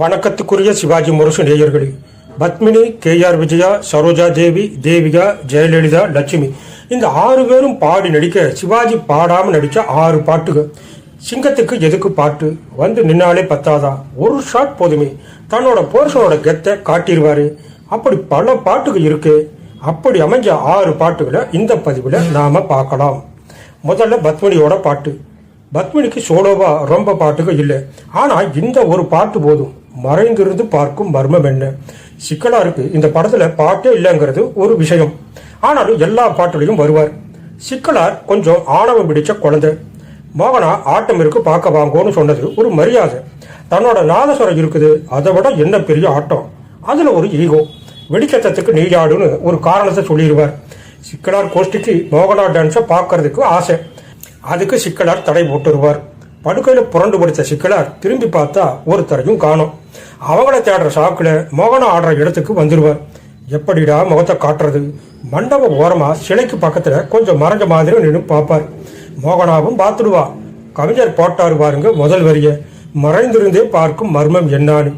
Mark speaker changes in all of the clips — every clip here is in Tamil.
Speaker 1: வணக்கத்துக்குரிய சிவாஜி முரசு நேயர்களே. Padmini K R Vijaya Saroja Devi Devika Jayalalithaa Lakshmi. இந்த ஆறு பேரும் பாடி நடிக்க சிவாஜி பாடாம நடிச்ச ஆறு பாட்டுகள். சிங்கத்துக்கு எதுக்கு பாட்டு? வந்து நின்னாலே பத்தாதா? ஒரு ஷாட் போதுமே. தன்னோட போர்ஷனோட கெத்தை காட்டிடுவாரு அப்படி பல பாட்டுகள் இருக்கு. அப்படி அமைஞ்ச ஆறு பாட்டுகளை இந்த பதிவில் நாம பார்க்கலாம். முதல்ல பத்மினியோட பாட்டு. பத்மினிக்கு சோலோவா ரொம்ப பாட்டுகள் இல்லை. ஆனால் இந்த ஒரு பாட்டு போதும். மறைந்திருந்து பார்க்கும் மர்மம் என்ன? சிக்கலா இருக்கு இந்த படத்துல பாட்டே இல்லைங்கிறது ஒரு விஷயம். ஆனாலும் எல்லா பாட்டுலையும் வருவார். சிக்கலார் கொஞ்சம் ஆணவம் பிடிச்ச குழந்தை. மோகனா ஆட்டம் இருக்கு பார்க்க வாங்கோன்னு சொன்னது ஒரு மரியாதை. தன்னோட நாதஸ்வரம் இருக்குது அதை விட என்ன பெரிய ஆட்டம்? அதுல ஒரு ஈகோ. வெடிச்சத்தத்துக்கு நீயாடுன்னு ஒரு காரணத்தை சொல்லிடுவார். சிக்கலார் கோஷ்டிக்கு மோகனா டான்ஸை பார்க்கறதுக்கு ஆசை. அதுக்கு சிக்கலார் தடை போட்டுருவார். படுக்கையில புரண்டு படுத்த சிக்கலார் திரும்பி பார்த்தா ஒருத்தரையும் காணும். அவங்கள தேடுற சாக்குல மோகனம் ஆடுற இடத்துக்கு வந்துடுவார் எப்படிடா முகத்தை காட்டுறது? மண்டப ஓரமா சிலைக்கு பக்கத்துல கொஞ்சம் மறைஞ்ச மாதிரி நின்று பார்ப்பார். மோகனாவும் பார்த்துடுவா. கவிஞர் போட்டாரு பாருங்க முதல் வரிய. மறைந்திருந்தே பார்க்கும் மர்மம் என்னான்னு.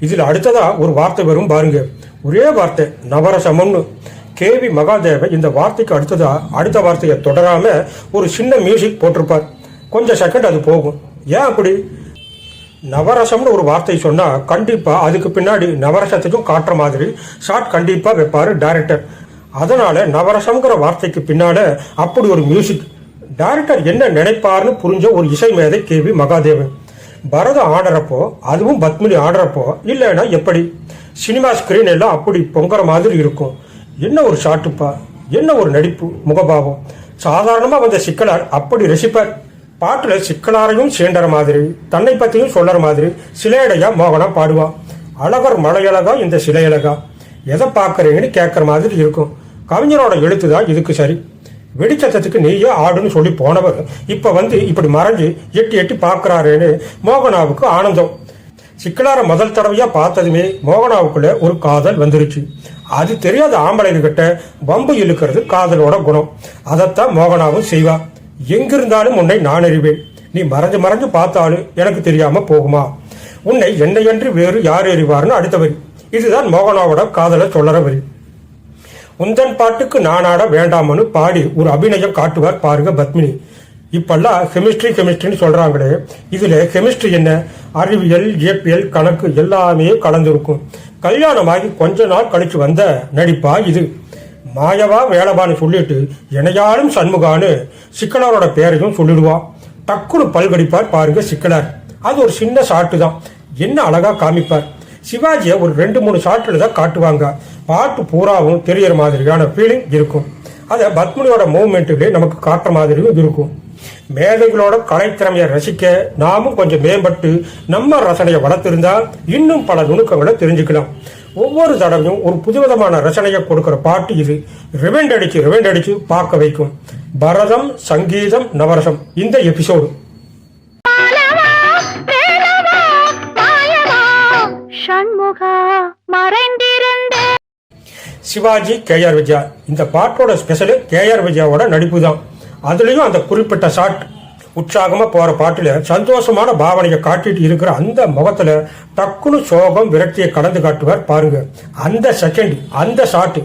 Speaker 1: இதில் அடுத்ததா ஒரு வார்த்தை வரும் பாருங்க. ஒரே வார்த்தை நவரசமம்னு கேவி மகாதேவ இந்த வார்த்தைக்கு அடுத்ததா அடுத்த வார்த்தையை தொடராம ஒரு சின்ன மியூசிக் போட்டிருப்பார். கொஞ்சம் செகண்ட் அது போகும். ஏன் அப்படி? நவரசம்னு ஒரு வார்த்தை சொன்னால் கண்டிப்பாக அதுக்கு பின்னாடி நவரசத்துக்கும் காட்டுற மாதிரி ஷார்ட் கண்டிப்பாக வைப்பார் டைரக்டர் அதனால் நவரசம்ங்கிற வார்த்தைக்கு பின்னால் அப்படி ஒரு மியூசிக் டைரக்டர் என்ன நினைப்பார்னு புரிஞ்ச ஒரு இசை மேதை கேவி மகாதேவன். பரதம் ஆடுறப்போ அதுவும் பத்மினி ஆடுறப்போ இல்லைன்னா எப்படி? சினிமா ஸ்கிரீன் எல்லாம் அப்படி பொங்குற மாதிரி இருக்கும். என்ன ஒரு ஷாட்டுப்பா என்ன ஒரு நடிப்பு முகபாவம்? சாதாரணமாக வந்த சிக்கலார் அப்படி ரசிப்பார். பாட்டுல சிக்கலாரையும் சேர்ந்துற மாதிரி தன்னை பத்தியும் சொல்லற மாதிரி சிலையடையா மோகனா பாடுவா. அழகர் மலையழகா இந்த சிலையழகா? எதை பார்க்குறீங்கன்னு கேட்கற மாதிரி இருக்கும். கவிஞரோட எழுத்து தான் இதுக்கு சரி. வெடிச்சத்தத்துக்கு நீயே ஆடுன்னு சொல்லி போனவர் இப்ப வந்து இப்படி மறைஞ்சு எட்டி எட்டி பார்க்குறாருன்னு மோகனாவுக்கு ஆனந்தம். சிக்கலார முதல் தடவையா பார்த்ததுமே மோகனாவுக்குள்ள ஒரு காதல் வந்துருச்சு. அது தெரியாத ஆம்பளைங்க கிட்ட வம்பு இழுக்கிறது காதலோட குணம். அதைத்தான் மோகனாவும் செய்வா. எங்கிருந்தாலும் உன்னை நான் அறிவேன். நீ மறைஞ்சு மறைஞ்சு பார்த்தாலும் எனக்கு தெரியாம போகுமா? உன்னை என்னையன்றி வேறு யார் அறிவார்னு அடுத்த வரி இதுதான் மோகனாவோட காதலை சொல்லற வரி உந்தன் பாட்டுக்கு நானாட வேண்டாமனு பாடி ஒரு அபிநயம் காட்டுவார் பாருங்க பத்மினி. இப்பெல்லாம் கெமிஸ்ட்ரி கெமிஸ்ட்ரின்னு சொல்றாங்களே. இதுல கெமிஸ்ட்ரி என்ன? அறிவியல் இயற்பியல் கணக்கு எல்லாமே கலந்துருக்கும். கல்யாணமாகி கொஞ்ச நாள் கழிச்சு வந்த நடிப்பா இது. மாயவா வேலபான்னு சொல்லிட்டு இணையாலும் சண்முகான்னு சிக்கலாரோட பேரையும் சொல்லிடுவான் டக்குனு பல்கடிப்பார் பாருங்க சிக்கலார் அது ஒரு சின்ன சாட்டு தான். என்ன அழகா காமிப்பார். சிவாஜியை ஒரு ரெண்டு மூணு ஷாட்டில் தான் காட்டுவாங்க. பாட்டு பூராவும் தெரியற மாதிரியான ஃபீலிங் இருக்கும். அதை பத்மினியோட மூவ்மெண்ட்டுகளே நமக்கு காட்டுற மாதிரியும் இருக்கும். மேதைகளோட கலைத்திறமையை ரசிக்க நாமும் கொஞ்சம் மேம்பட்டு நம்ம ரசனையை வளர்த்திருந்தா இன்னும் பல நுணுக்கங்களை தெரிஞ்சுக்கலாம். ஒவ்வொரு தடவையும் ஒரு புதுவிதமான ரசனையை கொடுக்கிற பாட்டு இது. ரிவெண்ட் அடிச்சு ரிவெண்ட் அடிச்சு பார்க்க வைக்கும். பரதம் சங்கீதம் நவரசம். இந்த எபிசோடு. சிவாஜி கேஆர் விஜயா. இந்த பாட்டோட ஸ்பெஷலு கேஆர் விஜயாவோட நடிப்பு தான் அதுலயும் அந்த குறிப்பிட்ட ஷாட் உற்சாகமா போற பாட்டுல சந்தோஷமான பாவனையை காட்டிட்டு இருக்கிற அந்த முகத்துல டக்குனு சோகம் விரக்தியை கடந்து காட்டுவார் பாருங்க. அந்த செகண்ட் அந்த ஷாட்டு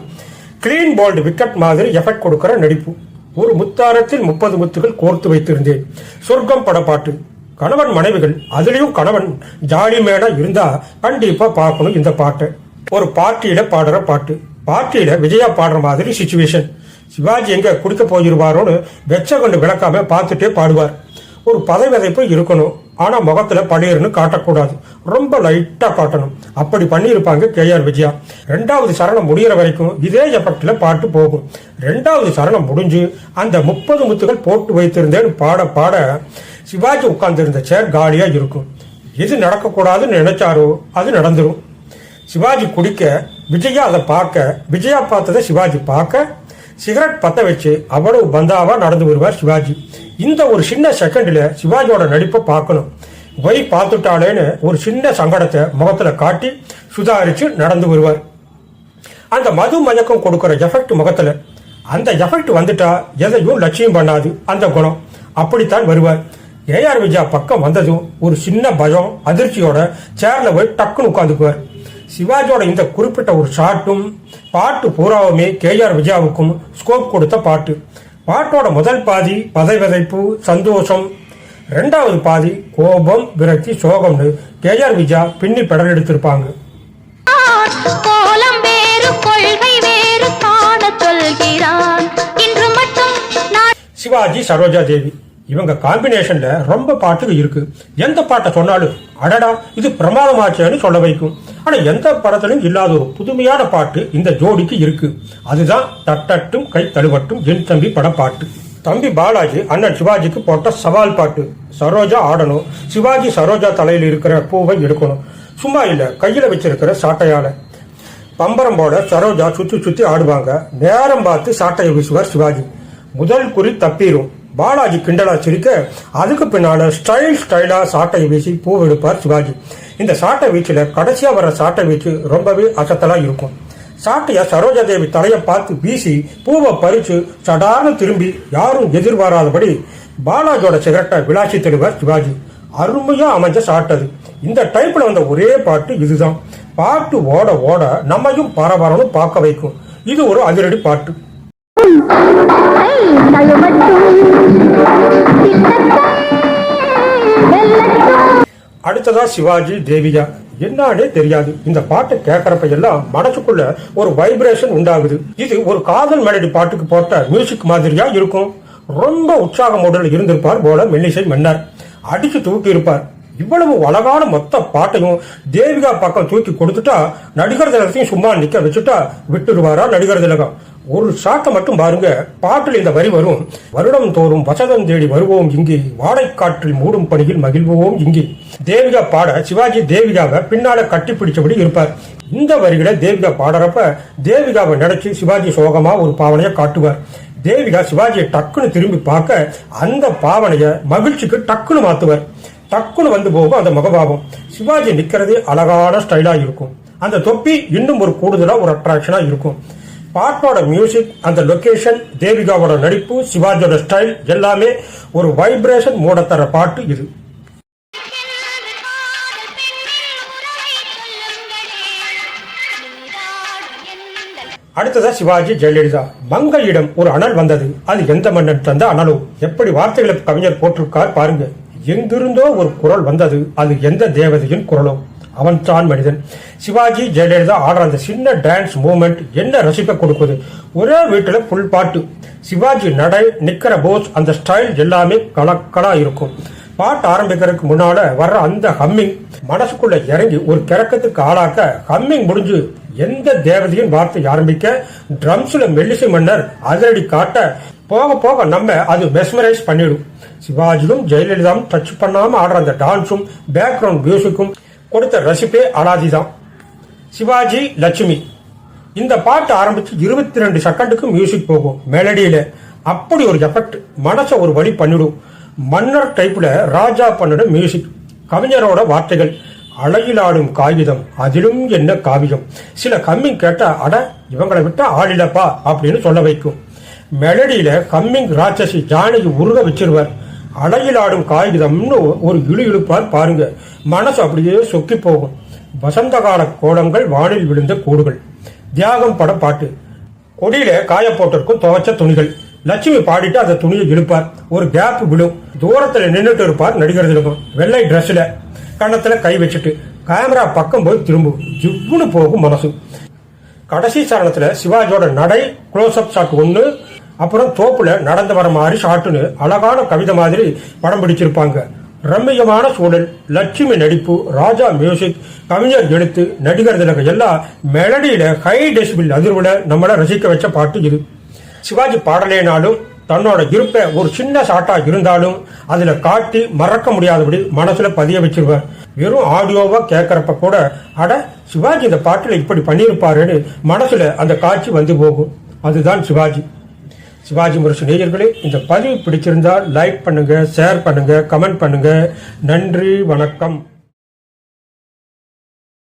Speaker 1: கிளீன் போல்டு விக்கெட் மாதிரி எஃபெக்ட் கொடுக்கிற நடிப்பு. ஒரு முத்தாரத்தில் முப்பது முத்துகள் கோர்த்து வைத்திருந்தேன். சொர்க்கம் பட பாட்டு. கணவன் மனைவிகள் அதுலயும் கணவன் ஜாலி மேடா இருந்தா கண்டிப்பா பார்க்கணும் இந்த பாட்டை. ஒரு பார்ட்டியில பாடுற பாட்டு. பார்ட்டியில விஜயா பாடுற மாதிரி சுச்சுவேஷன் சிவாஜி எங்க குடிக்க போயிருவாரோன்னு வெச்ச கொண்டு விளக்காம பார்த்துட்டே பாடுவார். ஒரு பதை விதைப்பு இருக்கணும். ஆனா முகத்துல பழையர்னு காட்டக்கூடாது. ரொம்ப லைட்டா காட்டணும். அப்படி பண்ணியிருப்பாங்க கே ஆர் விஜயா. ரெண்டாவது சரணம் முடிகிற வரைக்கும் இதே எஃபெக்ட்ல பாட்டு போகும். ரெண்டாவது சரணம் முடிஞ்சு அந்த முப்பது முத்துகள் போட்டு வைத்திருந்தேன்னு பாட பாட சிவாஜி உட்கார்ந்திருந்த சேர் காலியா இருக்கும். எது நடக்கக்கூடாதுன்னு நினைச்சாரோ அது நடந்துரும். சிவாஜி குடிக்க விஜயா அதை பார்க்க விஜயா பார்த்ததை சிவாஜி பார்க்க சிகரெட் பத்த வச்சு அவ்வளவு பந்தாவா நடந்து வருவார் சிவாஜி. இந்த ஒரு சின்ன செகண்ட்ல சிவாஜியோட நடிப்பை பார்க்கணும். போய் பார்த்துட்டாலேன்னு ஒரு சின்ன சங்கடத்தை முகத்துல காட்டி சுதாரிச்சு நடந்து வருவார். அந்த மது மயக்கம் கொடுக்கிற எஃபெக்ட் முகத்துல. அந்த எஃபெக்ட் வந்துட்டா எதையும் லட்சியம் பண்ணாது. அந்த குணம். அப்படித்தான் வருவார். ஏஆர் விஜயா பக்கம் வந்ததும் ஒரு சின்ன பயம் அதிர்ச்சியோட சேர்ல போய் டக்குன்னு உட்காந்துக்குவார் சிவாஜியோட இந்த குறிப்பிட்ட ஒரு ஷாட்டும் பாட்டு பூராவுமே கேஆர் விஜயாவுக்கும் ஸ்கோப் கொடுத்த பாட்டு. பாட்டோட முதல் பாதி பதைவதைப்பு சந்தோஷம். ரெண்டாவது பாதி கோபம் விரக்தி சோகம்னு கேஆர் விஜயா பின்னி பெடல் எடுத்திருப்பாங்க. சிவாஜி சரோஜா தேவி. இவங்க காம்பினேஷன்ல ரொம்ப பாட்டுக்கு இருக்கு. எந்த பாட்டை சொன்னாலும் அடடா இது பிரமாதமாச்சேன்னு சொல்ல வைக்கும். ஆனா எந்த படத்திலும் இல்லாத ஒரு புதுமையான பாட்டு இந்த ஜோடிக்கு இருக்கு. அதுதான் தட்டட்டும் கை தழுவட்டும் என் தம்பி பட பாட்டு. தம்பி பாலாஜி அண்ணன் சிவாஜிக்கு போட்ட சவால் பாட்டு. சரோஜா ஆடணும். சிவாஜி சரோஜா தலையில் இருக்கிற பூவை எடுக்கணும். சும்மா இல்ல கையில வச்சிருக்கிற சாட்டையால. பம்பரம் போட சரோஜா சுத்தி சுத்தி ஆடுவாங்க. நேரம் பார்த்து சாட்டையை வீசுவார் சிவாஜி. முதல் குறி தப்பிடும் பாலாஜி கிண்டலா சிரிக்க அதுக்கு பின்னால ஸ்டைல் ஸ்டைலா சாட்டை வீசி பூ எடுப்பார் சிவாஜி. இந்த சாட்டை வீச்சுல கடைசியா வர சாட்டை வீச்சு ரொம்பவே அசத்தலா இருக்கும். சாட்டைய சரோஜா தேவி தலையை பார்த்து வீசி பூவை பறிச்சு சடார்னு திரும்பி யாரும் எதிர்பாராதபடி பாலாஜியோட சிகரெட்டை விளாசி தருவார் சிவாஜி. அருமையா அமைஞ்ச சாட்டது இந்த டைப்ல வந்த ஒரே பாட்டு இதுதான். பாட்டு ஓட ஓட நம்மையும் பரபரன்னு பார்க்க வைக்கும். இது ஒரு அதிரடி பாட்டு. அடுத்ததா சிவாஜி தேவியா என்னன்னே தெரியாது. இந்த பாட்டை கேட்கறப்ப எல்லாம் மனசுக்குள்ள ஒரு வைப்ரேஷன் உண்டாகுது. இது ஒரு காதல் மெலடி பாட்டுக்கு போட்ட மியூசிக் மாதிரியா இருக்கும். ரொம்ப உற்சாக மூடல் இருந்திருப்பார் போல மெல்லிசை மன்னர். அடிச்சு தூக்கி இருப்பார். இவ்வளவு அழகான மொத்த பாட்டையும் தேவிகா பக்கம் தூக்கி கொடுத்துட்டா நடிகர் திலகத்தையும் சும்மா நிக்க வச்சுட்டா விட்டுருவாரா நடிகர் திலகம். ஒரு ஷாட்டை மட்டும் பாருங்க. பாட்டில் இந்த வரி வரும். வருடம் தோறும் வசதம் தேடி வருவோம் இங்கே. வாடைக்காற்றில் மூடும் பணியில் மகிழ்வோம் இங்கே. தேவிகா பாட சிவாஜி தேவிகாவை பின்னால கட்டி பிடிச்சபடி இருப்பார். இந்த வரிகளை தேவிகா பாடுறப்ப தேவிகாவை நினைச்சு சிவாஜி சோகமா ஒரு பாவனையை காட்டுவார். தேவிகா சிவாஜியை டக்குன்னு திரும்பி பார்க்க அந்த பாவனைய மகிழ்ச்சிக்கு டக்குன்னு மாத்துவார். டக்குன்னு வந்து போகும் அந்த முகபாவம். சிவாஜி நிக்கிறதே அழகான ஸ்டைலா இருக்கும். அந்த தொப்பி இன்னும் ஒரு கூடுதலா ஒரு அட்ராக்ஷனா இருக்கும். பாட்டோட மியூசிக் அந்த லொகேஷன் தேவிகாவோட நடிப்பு சிவாஜியோட ஸ்டைல் எல்லாமே ஒரு வைப்ரேஷன் மூடத்தர பாட்டு இது. அடுத்ததா சிவாஜி ஜெயலலிதா. மங்கையிடம் ஒரு அனல் வந்தது. அது எந்த மன்னன் தந்த அனலோ? எப்படி வார்த்தைகளை கவிஞர் போட்டிருக்கார் பாருங்க. எங்கிருந்தோ ஒரு குரல் வந்தது. அது எந்த தேவதையின் குரலோ? அவன் தான் மனிதன். சிவாஜி ஜெயலலிதா ஆடுற அந்த சின்ன டான்ஸ் மூமெண்ட் என்ன ரசிக்க கொடுக்குது? ஒரே வீட்டில் ஃபுல் பாட்டு. சிவாஜி நடை நிக்கிற போஸ் அந்த ஸ்டைல் எல்லாமே கலக்கலா இருக்கும். பாட்டு ஆரம்பிக்கிறதுக்கு முன்னால வர்ற அந்த ஹம்மிங் மனசுக்குள்ள இறங்கி ஒரு கிறக்கத்துக்கு ஆளாக்க ஹம்மிங் முடிஞ்சு எந்த தேவதையும் வார்த்தை ஆரம்பிக்க ட்ரம்ஸ்ல மெல்லிசை மன்னர் அதிரடி காட்ட போக போக நம்ம அது மெஸ்மரைஸ் பண்ணிடும். சிவாஜியும் ஜெயலலிதாவும் டச் பண்ணாம ஆடுற அந்த டான்ஸும் பேக்ரவுண்ட் மியூசிக்கும் கொடுத்த ரசிப்பே அலாதிதான் சிவாஜி லட்சுமி. இந்த பாட்டு ஆரம்பிச்சு இருபத்தி ரெண்டு செகண்டுக்கு மியூசிக் போகும். மெலடியில அப்படி ஒரு எஃபெக்ட் மனசை ஒரு வழி பண்ணிடும். மன்னர் டைப்ல ராஜா பண்ணிட மியூசிக் கவிஞரோட வார்த்தைகள் அழகிலாடும் காகிதம் அதிலும் என்ன காவியம் சில கம்மிங் கேட்டா அட இவங்களை விட்டா ஆளிலப்பா அப்படின்னு சொல்ல வைக்கும். மெலடியில கம்மிங் ராட்சசி ஜானகி உருக வச்சிருவார். அழகிலாடும் காகிதம்னு ஒரு இழு இழுப்பார் பாருங்க. மனசு அப்படியே சொக்கி போகும். வசந்த கால கோலங்கள் வானில் விழுந்த கூடுகள். தியாகம் பட பாட்டு. கொடியில காய போட்டிருக்கும் துவைச்ச துணிகள். லட்சுமி பாடிட்டு அந்த துணியை இழுப்பார். ஒரு கேப் விழும். தூரத்துல நின்றுட்டு இருப்பார் நடிகர் திலகம் வெள்ளை ட்ரெஸ்ல கன்னத்துல கை வச்சுட்டு கேமரா பக்கம் போய் திரும்பும். ஜிவ்வுன்னு போகும் மனசு. கடைசி சரணத்துல சிவாஜியோட நடை க்ளோஸ் அப் ஷாட் ஒன்று அப்புறம் தோப்புல நடந்து வர மாதிரி ஷாட்டுன்னு அழகான கவிதை மாதிரி படம் பிடிச்சிருப்பாங்க. ரம்மியமான சூழல் லட்சுமி நடிப்பு ராஜா மியூசிக் கவிஞர் எழுத்து நடிகர் திலக எல்லாம் மெலடியில ஹை டெசிபிள் அதிர்வுல நம்மளை ரசிக்க வச்ச பாட்டு இது. சிவாஜி பாடலேனாலும் தன்னோட இருப்பை ஒரு சின்ன ஷாட்டா இருந்தாலும் அதுல காட்டி மறக்க முடியாதபடி மனசுல பதிய வச்சிருவார் வெறும் ஆடியோவா கேட்கறப்ப கூட அட சிவாஜி இந்த பாட்டுல இப்படி பண்ணியிருப்பாருன்னு மனசுல அந்த காட்சி வந்து போகும். அதுதான் சிவாஜி. சிவாஜி முரசு நேயர்களே இந்த பதிவு பிடிச்சிருந்தால் லைக் பண்ணுங்கள் ஷேர் பண்ணுங்கள் கமெண்ட் பண்ணுங்கள் நன்றி வணக்கம்.